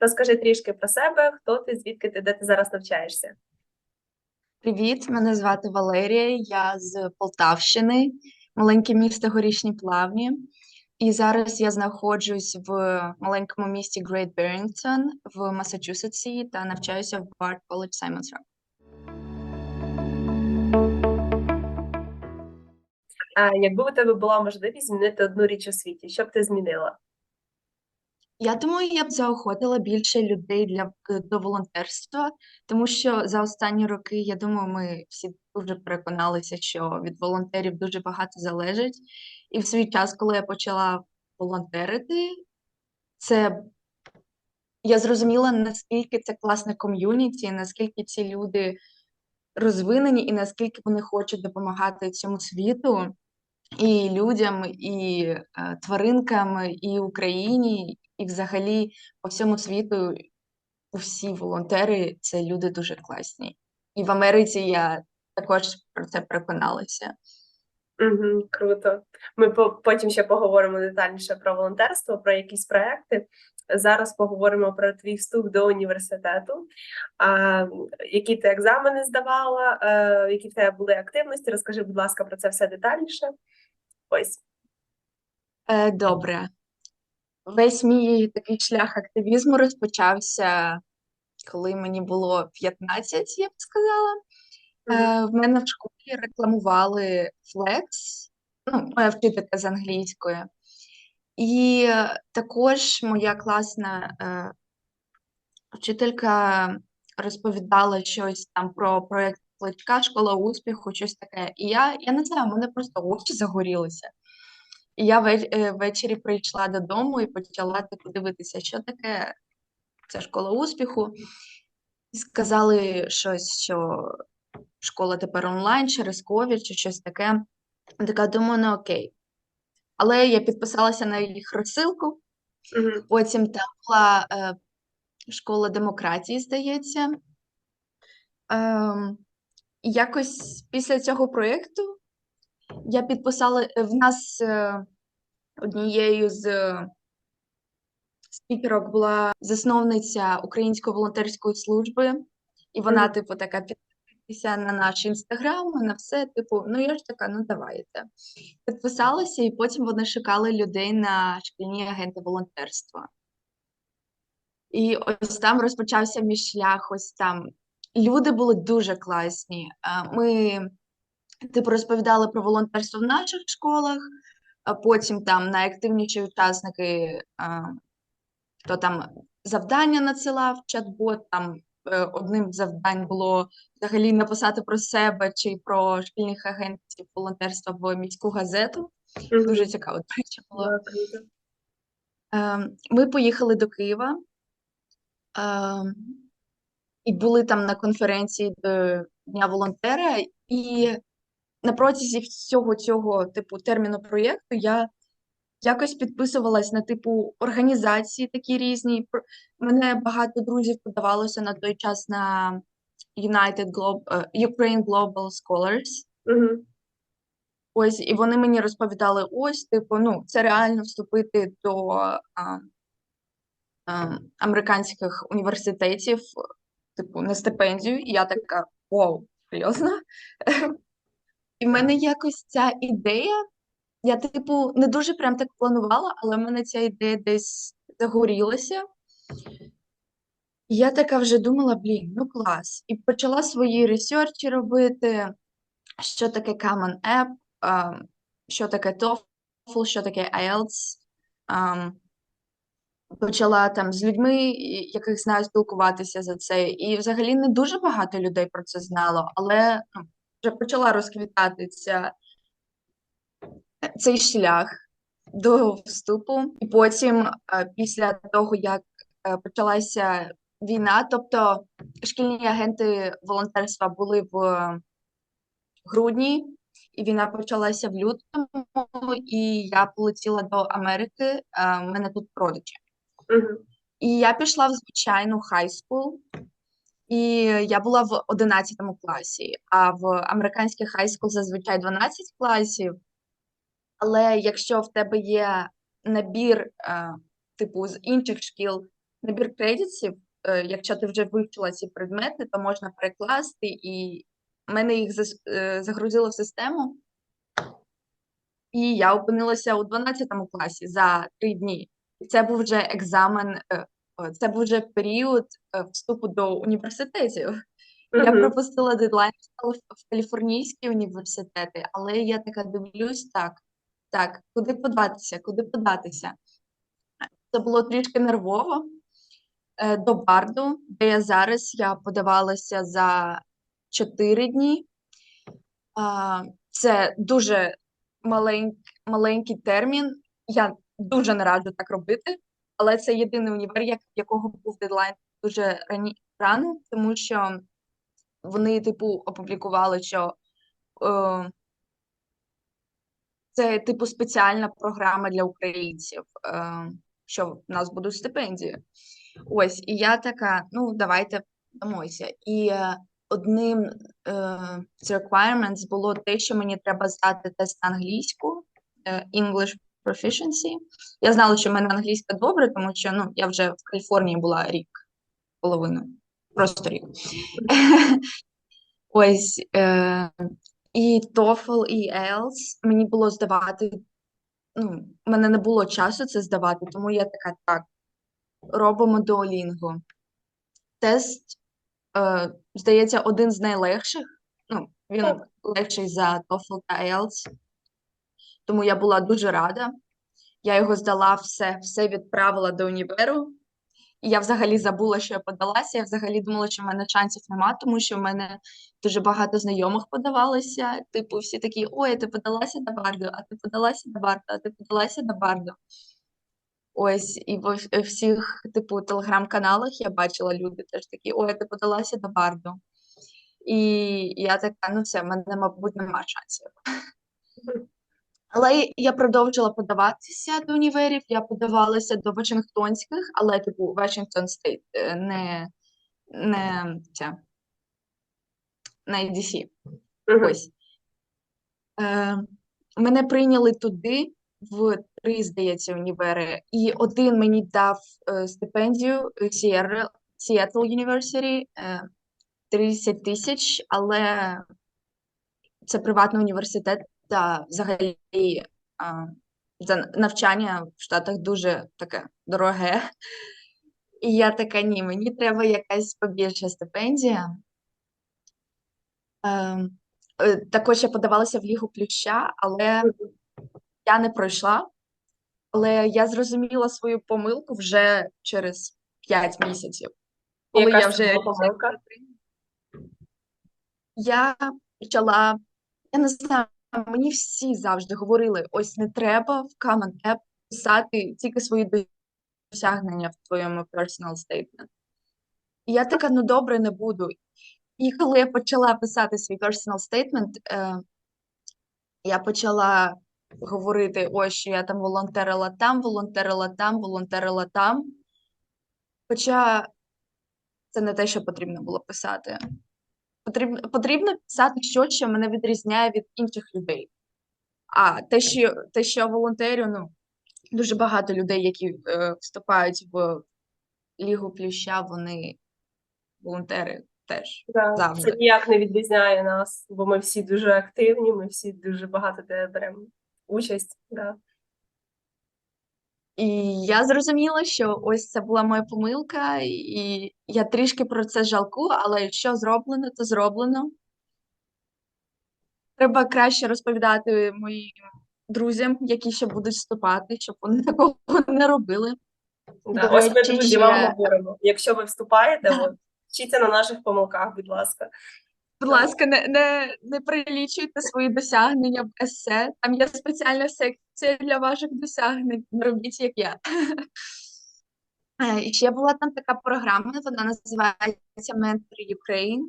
Розкажи трішки про себе, хто ти, звідки ти, де ти зараз навчаєшся. Привіт, мене звати Валерія, я з Полтавщини, маленьке місто Горішні Плавні. І зараз я знаходжусь в маленькому місті Great Barrington в Масачусетсі та навчаюся в College Simons Rock. А якби у тебе була можливість змінити одну річ у світі, що б ти змінила? Я думаю, я б заохотила більше людей для до волонтерства, тому що за останні роки, я думаю, ми всі дуже переконалися, що від волонтерів дуже багато залежить. І в свій час, коли я почала волонтерити, це я зрозуміла, наскільки це класне ком'юніті, наскільки ці люди розвинені, і наскільки вони хочуть допомагати цьому світу, і людям, і е, тваринкам, і Україні, і взагалі по всьому світу усі волонтери це люди дуже класні. І в Америці я також про це переконалася. Угу, круто. Ми по- потім ще поговоримо детальніше про волонтерство, про якісь проекти. Зараз поговоримо про твій вступ до університету. А, які ти екзамени здавала, е, які в тебе були активності? Розкажи, будь ласка, про це все детальніше. Ось. Е, добре. Весь мій такий шлях активізму розпочався, коли мені було 15, я б сказала. Е, в мене в школі рекламували Flex, ну, моя вчителька з англійської. І також моя класна е, вчителька розповідала щось там про проєкт Кличка, школа успіху, щось таке. І я, я не знаю, в мене просто очі загорілися. І я е, ввечері прийшла додому і почала типу, дивитися, що таке ця школа успіху. І сказали щось, що школа тепер онлайн через ковід чи щось таке. Я така думаю, ну окей. Але я підписалася на їх розсилку. Угу. Потім там була е, школа демократії, здається. Ем, і якось після цього проєкту я підписала в нас е, однією з е, спікерок була засновниця Української волонтерської служби, і вона, типу, така підписалася на наш інстаграм, на все, типу, ну я ж така, ну давайте. Підписалася, і потім вони шукали людей на шкільні агенти волонтерства. І ось там розпочався мій шлях, ось там. Люди були дуже класні. Ми, типу, розповідали про волонтерство в наших школах, а потім там найактивніші учасники, хто там завдання надсилав чат-бот, там е, одним з завдань було взагалі написати про себе чи про шкільних агентів волонтерства в міську газету. Дуже цікаво, до речі, було. Ем, Ми поїхали до Києва ем, і були там на конференції до Дня волонтера, і на протязі всього цього типу терміну проєкту я якось підписувалась на типу організації такі різні. Мене багато друзів подавалося на той час на United Glob... е, Ukraine Global Scholars. Угу. Ось, і вони мені розповідали: ось, типу, ну, це реально вступити до а, а, американських університетів, типу, на стипендію. І я така, вау, серйозно? І в мене якось ця ідея, я, типу, не дуже прям так планувала, але в мене ця ідея десь загорілася. Я така вже думала, блін, ну клас. І почала свої ресерчі робити, що таке Common App, що таке TOEFL, що таке IELTS. Почала там з людьми, яких знаю, спілкуватися за це. І взагалі не дуже багато людей про це знало, але ну, вже почала розквітати ця, цей шлях до вступу. І потім, е, після того, як е, почалася війна, тобто шкільні агенти волонтерства були в грудні, і війна почалася в лютому, і я полетіла до Америки. е, в мене тут родичі. І я пішла в звичайну хай-скул, і я була в 11 класі, а в американський хай-скул зазвичай 12 класів. Але якщо в тебе є набір, е, типу, з інших шкіл, набір кредитів, е, якщо ти вже вивчила ці предмети, то можна перекласти, і в мене їх зас- е, загрузило в систему. І я опинилася у 12 класі за три дні. І Це був вже екзамен, е, це був вже період е, вступу до університетів. Я пропустила дедлайн в каліфорнійські університети, але я така дивлюсь, так, так, куди податися, куди податися. Це було трішки нервово. Е, До Барду, де я зараз, я подавалася за 4 дні. Це дуже малень, маленький термін. Я дуже не раджу так робити, але це єдиний універ, як- якого був дедлайн дуже рані, рано, тому що вони, типу, опублікували, що е, це, типу, спеціальна програма для українців, е, що в нас будуть стипендії. Ось, і я така, ну, давайте дамося. І е, одним е, з requirements було те, що мені треба здати тест на англійську, е, English Proficiency. Я знала, що в мене англійська добре, тому що ну, я вже в Каліфорнії була рік, половину, просто рік. Ось, е, і TOEFL, і IELTS мені було здавати, ну, в мене не було часу це здавати, тому я така, так, робимо Duolingo. Тест, е, здається, один з найлегших. Ну, він легший за TOEFL та IELTS. Тому я була дуже рада. Я його здала все, все відправила до універу. І я взагалі забула, що я подалася. Я взагалі думала, що в мене шансів нема, тому що в мене дуже багато знайомих подавалося. Типу, всі такі: ой, ти подалася до Бардо, а ти подалася до Бардо, а ти подалася до Бардо. Ось, і в- всіх, типу, телеграм-каналах я бачила люди теж такі, ой, ти подалася до Бардо. І я така, ну все, в мене, мабуть, нема шансів. Але я продовжила подаватися до універів. Я подавалася до Вашингтонських, але типу Вашингтон Стейт, е, не, не ця, не EDC. Мгм. Ось. Е, мене прийняли туди в три, здається, універи, і один мені дав е, стипендію Seattle University е, 30 тисяч, але це приватний університет, та взагалі за навчання в Штатах дуже таке дороге. І я така, ні, мені треба якась побільша стипендія. Ем, е, також я подавалася в Лігу Плюща, але я не пройшла. Але я зрозуміла свою помилку вже через 5 місяців. Коли Яка я вже помилка? я почала, я не знаю, мені всі завжди говорили: ось не треба в Common App писати тільки свої досягнення в твоєму personal statement. І я така, ну добре, не буду. І коли я почала писати свій personal statement, е, я почала говорити, ось що я там волонтерила там, волонтерила там, волонтерила там. Хоча це не те, що потрібно було писати. Потрібно, потрібно писати щось, що мене відрізняє від інших людей. А те, що, те, що я волонтерю, ну, дуже багато людей, які е, вступають в Лігу Плюща, вони волонтери теж. Да, Це ніяк не відрізняє нас, бо ми всі дуже активні, ми всі дуже багато де беремо участь. Да. І я зрозуміла, що ось це була моя помилка, і я трішки про це жалкую, але що зроблено, то зроблено. Треба краще розповідати моїм друзям, які ще будуть вступати, щоб вони такого не робили. Да. До Ось ми, речі, друзі, вам говоримо. Якщо ви вступаєте, от, вчіться на наших помилках, будь ласка. Будь ласка, не, не, не прилічуйте свої досягнення в есе. Там є спеціальна секція для ваших досягнень. Робіть, як я. Е, І ще була там така програма, вона називається Mentor Ukraine.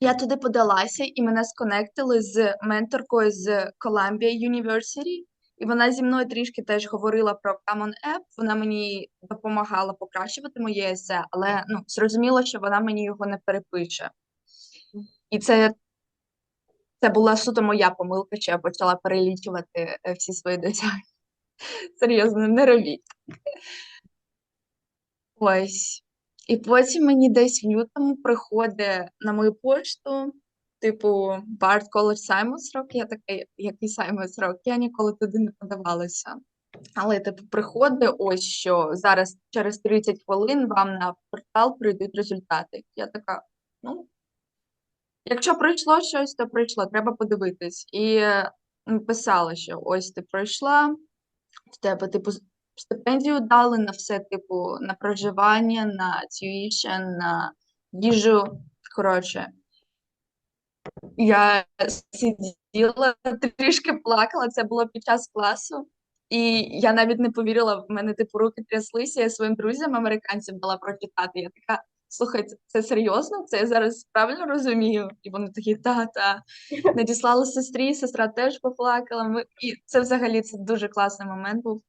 Я туди подалася, і мене сконектили з менторкою з Columbia University. І вона зі мною трішки теж говорила про Common App. Вона мені допомагала покращувати моє есе, але ну, зрозуміло, що вона мені його не перепише. І це, це була суто моя помилка, що я почала перелічувати е, всі свої досягнення. Серйозно, не робіть. Ось. І потім мені десь в лютому приходить на мою пошту, типу, Bard College Simons Rock. Я така, який Simons Rock? Я ніколи туди не подавалася. Але типу приходить ось що зараз через 30 хвилин вам на портал прийдуть результати. Я така, ну, якщо пройшло щось, то пройшло, треба подивитись. І писала, що ось ти пройшла, в тебе, типу, стипендію дали на все, типу, на проживання, на tuition, на їжу. Коротше, я сиділа, трішки плакала, це було під час класу. І я навіть не повірила, в мене типу руки тряслися, я своїм друзям американцям дала прочитати. Я така, слухай, це, серйозно? Це я зараз правильно розумію? І вони такі, та-та. Надіслала сестрі, сестра теж поплакала. Ми... І це взагалі це дуже класний момент був.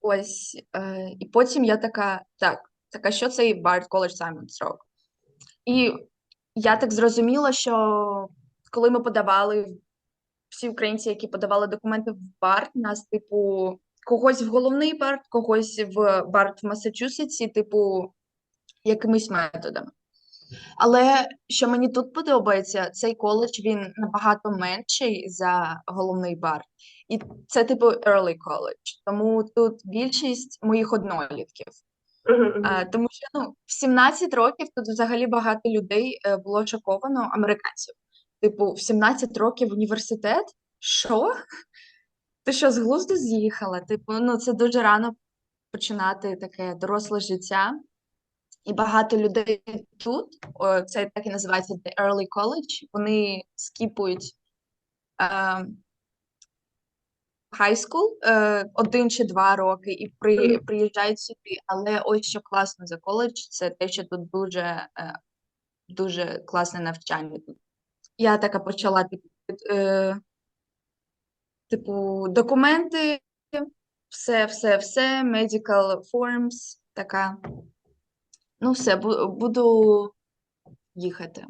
Ось. Е, і потім я така, так, так, а що цей Bard College Simons Rock? І я так зрозуміла, що коли ми подавали всі українці, які подавали документи в БАРТ, нас, типу, когось в головний БАРТ, когось в БАРТ в Масачусетсі, типу, якимись методами. Але що мені тут подобається, цей коледж він набагато менший за головний БАРТ. І це, типу, early college. Тому тут більшість моїх однолітків. Мгм, мгм. Е, Тому що ну, в 17 років тут взагалі багато людей е, було шоковано американців. Типу, в 17 років університет? Що? Ти що, з глузду з'їхала? Типу, ну це дуже рано починати таке доросле життя. І багато людей тут, це так і називається the early college, вони скіпують е, high school е, один чи два роки і при, приїжджають сюди. Але ось що класно за коледж, це те, що тут дуже, е, дуже класне навчання. Тут. Я така почала типу, е, типу документи, все, все, все, medical forms, така. Ну, все, бу- буду їхати.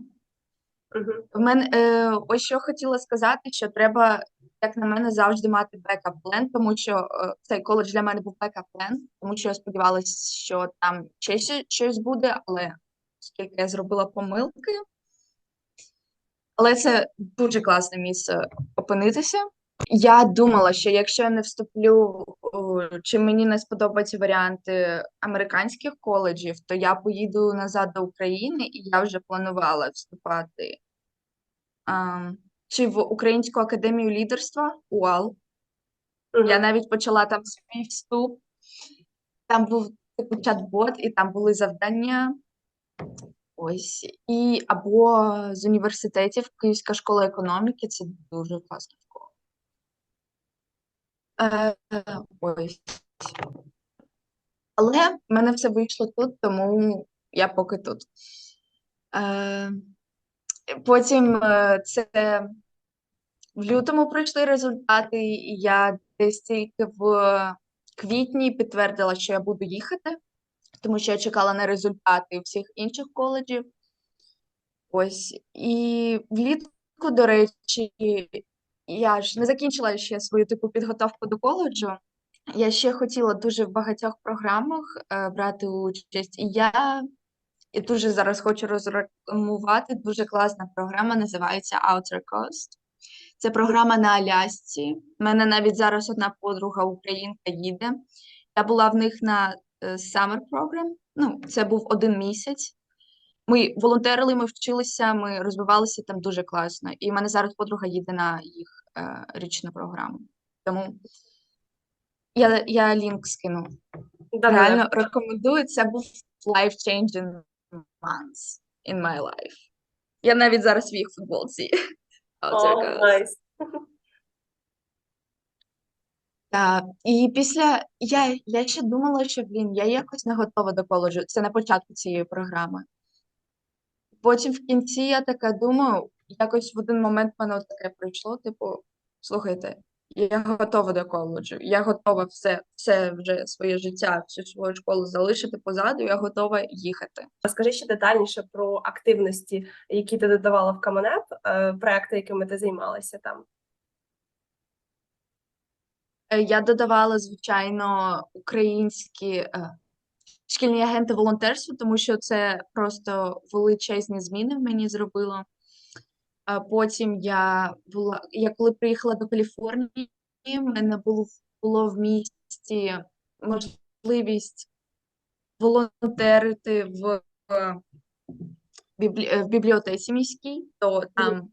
Мгм. В мене е, ось що хотіла сказати, що треба, як на мене, завжди мати backup план, тому що е, цей коледж для мене був backup план, тому що я сподівалася, що там ще ще щось буде, але оскільки я зробила помилки. Але це дуже класне місце опинитися. Я думала, що якщо я не вступлю, чи мені не сподобаються варіанти американських коледжів, то я поїду назад до України, і я вже планувала вступати а, чи в Українську академію лідерства УАЛ. Я навіть почала там свій вступ. Там був типу чат-бот, і там були завдання. Ось. І або з університетів Київська школа економіки це дуже класна школа. Е. Але в мене все вийшло тут, тому я поки тут. Е, потім е, це в лютому пройшли результати, і я десь тільки в квітні підтвердила, що я буду їхати, тому що я чекала на результати всіх інших коледжів. Ось. І влітку, до речі, я ж не закінчила ще свою типу підготовку до коледжу. Я ще хотіла дуже в багатьох програмах е, брати участь, і я і дуже зараз хочу розрекламувати. Дуже класна програма, називається Outer Coast. Це програма на Алясці. У мене навіть зараз одна подруга українка їде. Я була в них на е, summer program. Ну, це був один місяць. Ми волонтерили, ми вчилися, ми розвивалися там дуже класно. І в мене зараз подруга їде на їх річну програму. Тому я, я лінк скину. Да-да-да. Реально рекомендую. Це був life-changing months in my life. Я навіть зараз в їх футболці. О, Coast. Так, і після я, я ще думала, що блін, я якось не готова до коледжу. Це на початку цієї програми. Потім в кінці я така думаю, якось в один момент в мене от таке прийшло, типу, слухайте, я готова до коледжу, я готова все, все вже своє життя, всю свою школу залишити позаду, я готова їхати. Розкажи ще детальніше про активності, які ти додавала в Каменеп, е, проекти, якими ти займалася там. Е, Я додавала, звичайно, українські, е, шкільні агенти волонтерства, тому що це просто величезні зміни в мені зробило. А потім я була, я коли приїхала до Каліфорнії, в мене було, було в місті можливість волонтерити в, біблі- в бібліотеці міській, то там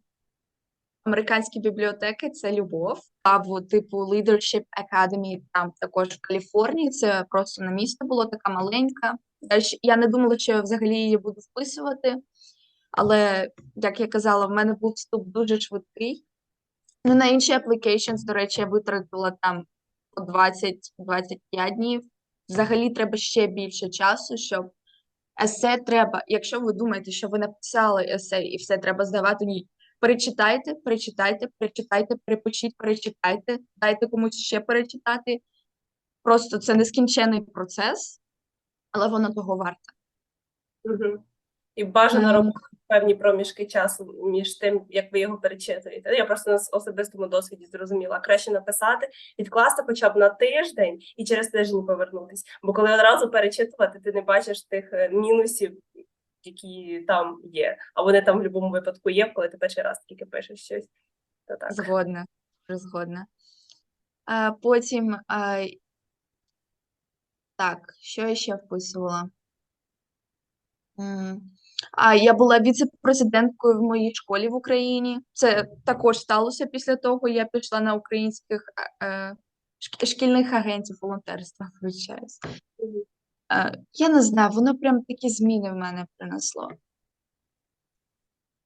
американські бібліотеки це любов. А в типу Leadership Academy, там також в Каліфорнії, це просто на місто було така маленька. Я не думала, що я взагалі її буду вписувати, але, як я казала, в мене був вступ дуже швидкий. Ну, на інші applications, до речі, я витратила там по 20-25 днів. Взагалі треба ще більше часу, щоб есе треба, якщо ви думаєте, що ви написали есе і все треба здавати, ні. Перечитайте, перечитайте, перечитайте, перепишіть, перечитайте, дайте комусь ще перечитати. Просто це нескінчений процес, але воно того варте. І бажано робити певні проміжки часу між тим, як ви його перечитуєте. Я просто на особистому досвіді зрозуміла. Краще написати, відкласти хоча б на тиждень і через тиждень повернутись. Бо коли одразу перечитувати, ти не бачиш тих е, мінусів, які там є. А вони там в будь-якому випадку є, коли ти перший раз тільки пишеш щось. То так. Згодна, згодна. А, потім, а, так, що я ще вписувала? М, А, я була віце-президенткою в моїй школі в Україні. Це також сталося після того, я пішла на українських е, е, шкільних агентів волонтерства, вибачаюсь. Е, Я не знаю, воно прям такі зміни в мене принесло.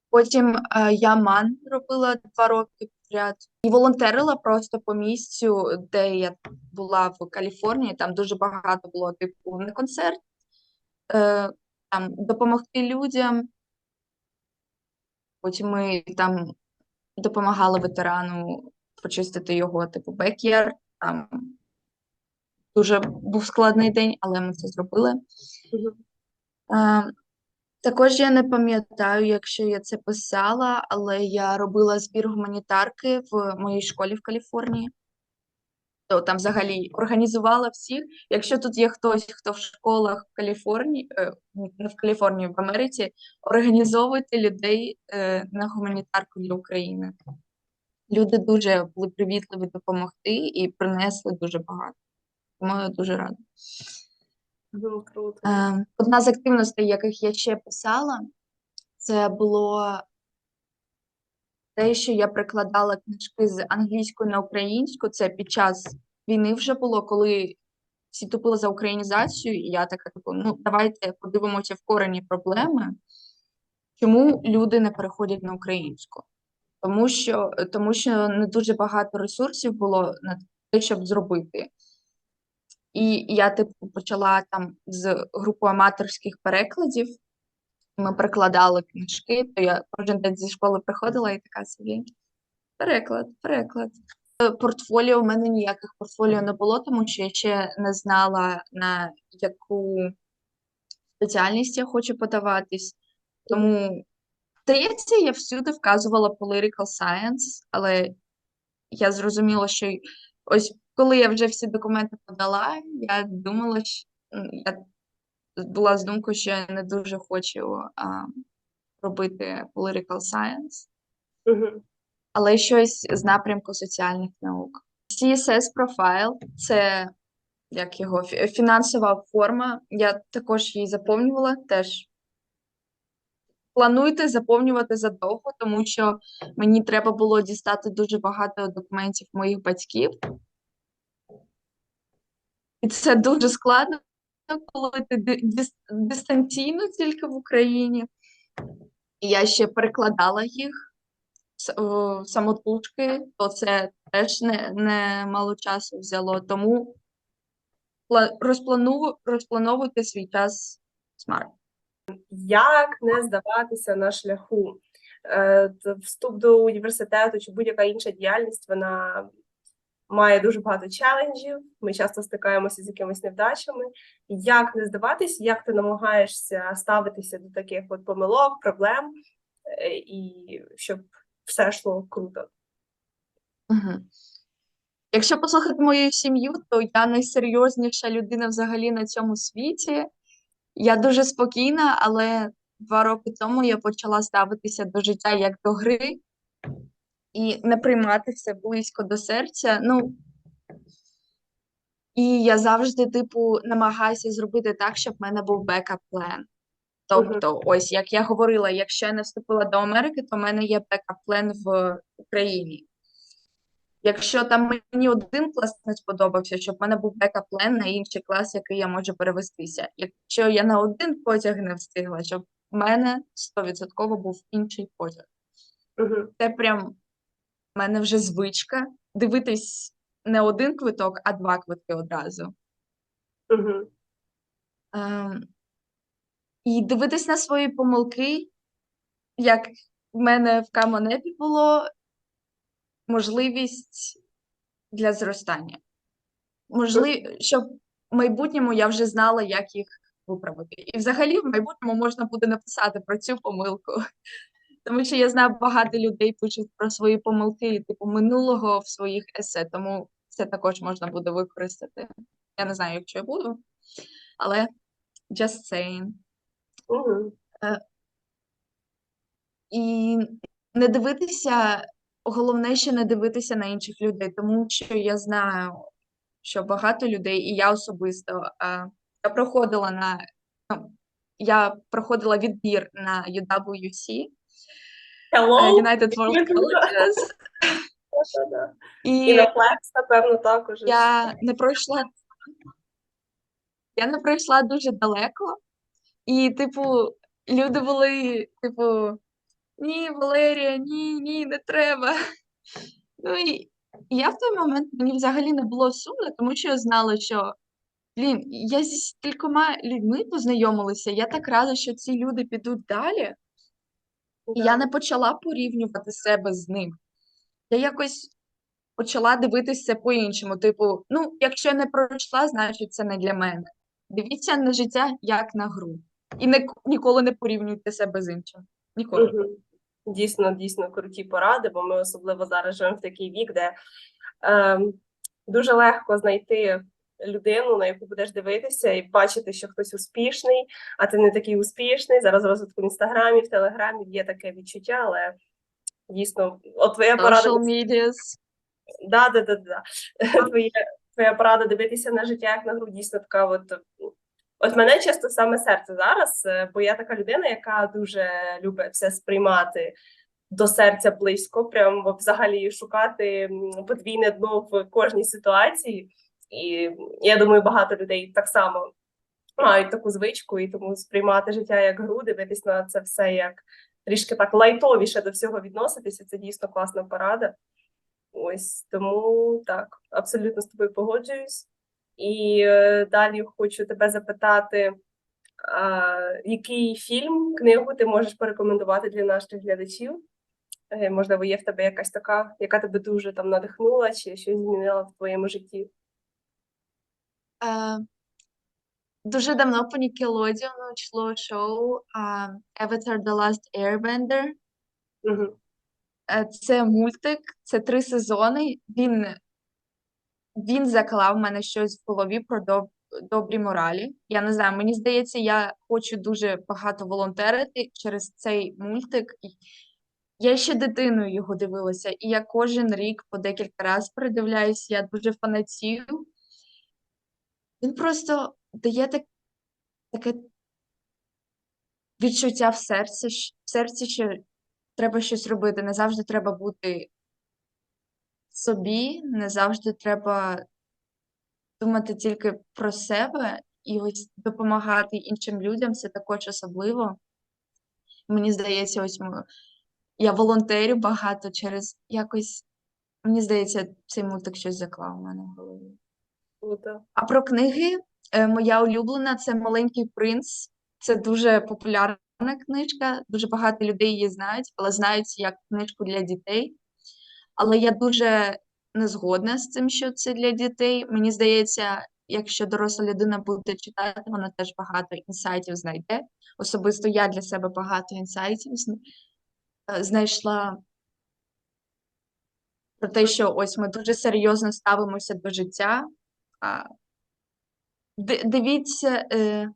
Потім е, я ман робила два роки підряд і волонтерила просто по місцю, де я була в Каліфорнії. Там дуже багато було типу на концерт, е, там допомогти людям. Потім ми там допомагали ветерану почистити його, типу, бек'яр. Там дуже був складний день, але ми це зробили. Також я не пам'ятаю, якщо я це писала, але я робила збір гуманітарки в моїй школі в Каліфорнії. То там взагалі організувала всіх. Якщо тут є хтось, хто в школах в Каліфорнії, е, не в Каліфорнії, в Америці, організовуйте людей е, на гуманітарку для України. Люди дуже були привітливі допомогти і принесли дуже багато. Тому я дуже рада. Мгм, Круто. Е, Одна з активностей, яких я ще писала, це було те, що я перекладала книжки з англійської на українську. Це під час війни вже було, коли всі тупили за українізацію, і я така, типу, ну давайте подивимося в корені проблеми, чому люди не переходять на українську. Тому що, тому що не дуже багато ресурсів було на те, щоб зробити. І я, типу, почала там з групою аматорських перекладів. Ми перекладали книжки, то я кожен день зі школи приходила і така собі. Переклад, переклад. Е, Портфоліо в мене ніяких портфоліо не було, тому що я ще не знала, на яку спеціальність я хочу подаватись. Тому, здається, я всюди вказувала political science, але я зрозуміла, що ось коли я вже всі документи подала, я думала, що я була з думкою, що я не дуже хочу а, робити political science, Мгм. але щось з напрямку соціальних наук. CSS Profile – це як його фінансова форма. Я також її заповнювала теж. Плануйте заповнювати задовго, тому що мені треба було дістати дуже багато документів моїх батьків. І це дуже складно, коли ти дистанційно тільки в Україні. Я ще перекладала їх самотужки, то це теж не, не мало часу взяло. Тому розплану- розплановуйте свій час смарт. Як не здаватися на шляху? Е, Вступ до університету чи будь-яка інша діяльність, вона має дуже багато челенджів. Ми часто стикаємося з якимись невдачами. Як не здаватись, як ти намагаєшся ставитися до таких от помилок, проблем, е, і щоб все йшло круто? Мгм. Якщо послухати мою сім'ю, то я найсерйозніша людина взагалі на цьому світі. Я дуже спокійна, але два роки тому я почала ставитися до життя як до гри і не приймати все близько до серця. Ну, і я завжди, типу, намагаюся зробити так, щоб в мене був бекап-план. Тобто, ось як я говорила, якщо я не вступила до Америки, то в мене є бекап-план в Україні. Якщо там мені один клас не сподобався, щоб в мене був бекап-план на інший клас, який я можу перевестися. Якщо я на один потяг не встигла, щоб в мене 100% був інший потяг. Угу. Це прям в мене вже звичка дивитись не один квиток, а два квитки одразу. Угу. Ем, і дивитись на свої помилки, як в мене в Камонепі було можливість для зростання. Можливо, щоб в майбутньому я вже знала, як їх виправити. І взагалі в майбутньому можна буде написати про цю помилку. Тому що я знаю, багато людей пишуть про свої помилки, типу, минулого в своїх есе, тому це також можна буде використати. Я не знаю, якщо я буду, але just saying. Угу. І не дивитися, головне ще не дивитися на інших людей, тому що я знаю, що багато людей, і я особисто, е, я проходила на ну, я проходила відбір на UWC, е, Hello? United World Colleges, І і на Flex, напевно, також. я не пройшла. Я не пройшла дуже далеко, і, типу, люди були, типу, ні, Валерія, ні, ні, не треба. Ну і і я в той момент мені взагалі не було сумно, тому що я знала, що блін, я зі стількома людьми познайомилася. Я так рада, що ці люди підуть далі. І я не почала порівнювати себе з ним. Я якось почала дивитися по-іншому. Типу, ну, якщо я не пройшла, значить це не для мене. Дивіться на життя як на гру. І не, ніколи не порівнюйте себе з іншим. Ніколи. Мгм. Дійсно, дійсно круті поради, бо ми особливо зараз живемо в такий вік, де ем, дуже легко знайти людину, на яку будеш дивитися, і бачити, що хтось успішний, а ти не такий успішний. Зараз в розвитку в інстаграмі, в телеграмі є таке відчуття, але дійсно, от твоя порада. Да, да, да, да. Твоя, твоя порада дивитися на життя як на гру дійсно така. От, от мене часто саме серце зараз, е, бо я така людина, яка дуже любить все сприймати до серця близько, прям взагалі шукати подвійне дно в кожній ситуації. І я думаю, багато людей так само мають таку звичку, і тому сприймати життя як гру, дивитись на це все як трішки так лайтовіше до всього відноситися. Це дійсно класна порада. Ось тому так, абсолютно з тобою погоджуюсь. І е, далі хочу тебе запитати, а, який фільм, книгу ти можеш порекомендувати для наших глядачів? Е, Можливо, є в тебе якась така, яка тебе дуже там надихнула чи щось змінила в твоєму житті? Е, дуже давно по Nickelodeon йшло шоу а, Avatar The Last Airbender. Угу. Е, Це мультик, це три сезони. Він, він заклав в мене щось в голові про доб, добрі моралі. Я не знаю, мені здається, я хочу дуже багато волонтерити через цей мультик. Я ще дитиною його дивилася, і я кожен рік по декілька разів передивляюсь, я дуже фанатію. Він просто дає так, таке відчуття в серці, в серці, що треба щось робити. Не завжди треба бути собі, не завжди треба думати тільки про себе і ось допомагати іншим людям, це також особливо. Мені здається, ось ми- я волонтерю багато через якось, мені здається, цей мультик щось заклав у мене в голові. Круто. А про книги е, моя улюблена це Маленький принц. Це дуже популярна книжка. Дуже багато людей її знають, але знають як книжку для дітей. Але я дуже не згодна з цим, що це для дітей. Мені здається, якщо доросла людина буде читати, вона теж багато інсайтів знайде. Особисто я для себе багато інсайтів е, знайшла про те, що ось ми дуже серйозно ставимося до життя. Дивіться, е,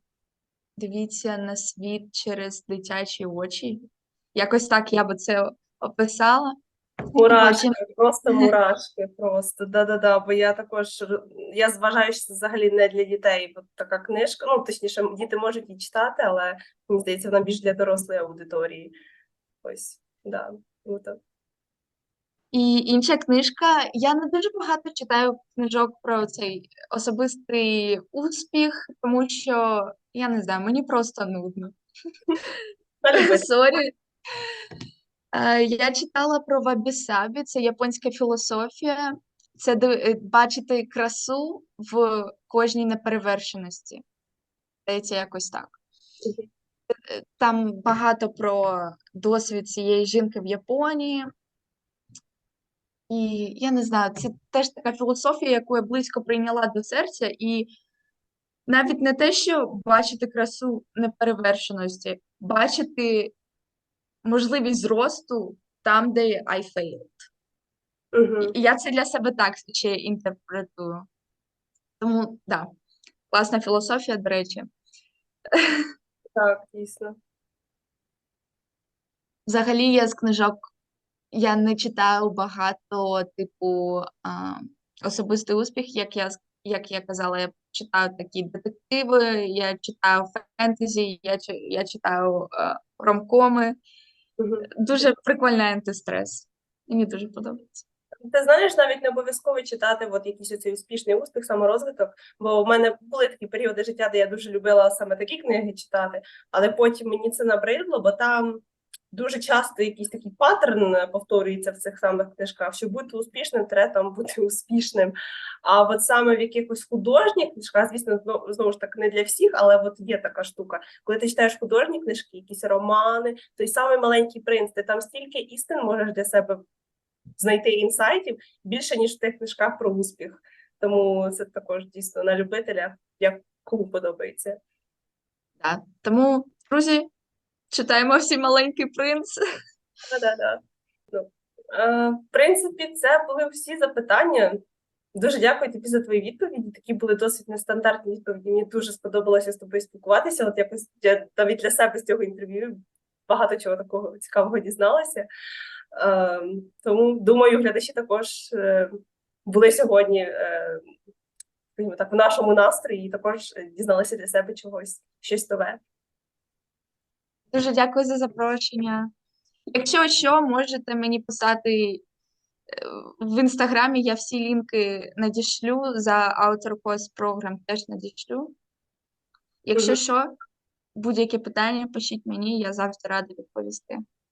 дивіться на світ через дитячі очі. Якось так я би це описала. Мурашки, просто мурашки, просто да-да-да. Бо я також я зважаю, що це взагалі не для дітей. Бо така книжка, ну точніше, діти можуть її читати, але мені здається, вона більш для дорослої аудиторії. Ось, да, круто. І інша книжка. Я не дуже багато читаю книжок про цей особистий успіх, тому що я не знаю, мені просто нудно. Сорі. Е, Я читала про Вабі-сабі, це японська філософія. Це е, бачити красу в кожній неперевершеності. Здається, якось так. Е, Там багато про досвід цієї жінки в Японії. І я не знаю, це теж така філософія, яку я близько прийняла до серця, і навіть не те, що бачити красу неперевершеності, бачити можливість зросту там, де I failed. Мгм. І я це для себе так ще інтерпретую. Тому, да, класна філософія, до речі. Так, дійсно. Взагалі, я з книжок я не читаю багато, типу, а, особистий успіх, як я, як я казала, я читаю такі детективи, я читаю фентезі, я, я читаю е, ромкоми. Дуже прикольний антистрес. Мені дуже подобається. Ти знаєш, навіть не обов'язково читати от якийсь оцей успішний успіх, саморозвиток. Бо в мене були такі періоди життя, де я дуже любила саме такі книги читати, але потім мені це набридло, бо там дуже часто якийсь такий паттерн повторюється в цих самих книжках, що бути успішним, треба там бути успішним. А от саме в якихось художніх книжках, звісно, знову ж таки не для всіх, але от є така штука. Коли ти читаєш художні книжки, якісь романи, той самий маленький принц, ти там стільки істин можеш для себе знайти інсайтів більше, ніж в тих книжках про успіх. Тому це також дійсно на любителя, як кому подобається. Да. Тому, друзі, читаємо всі маленький принц. Да-да-да. Ну, е, в принципі, це були всі запитання. Дуже дякую тобі за твої відповіді. Такі були досить нестандартні відповіді. Мені дуже сподобалося з тобою спілкуватися. От якось я навіть для себе з цього інтерв'ю багато чого такого цікавого дізналася. Е, тому думаю, глядачі також е, були сьогодні, е, так, в нашому настрої і також дізналися для себе чогось, щось нове. Дуже дякую за запрошення. Якщо що, можете мені писати е, в інстаграмі, я всі лінки надішлю за author програм теж надішлю. Якщо що, будь-які питання пишіть мені, я завжди рада відповісти.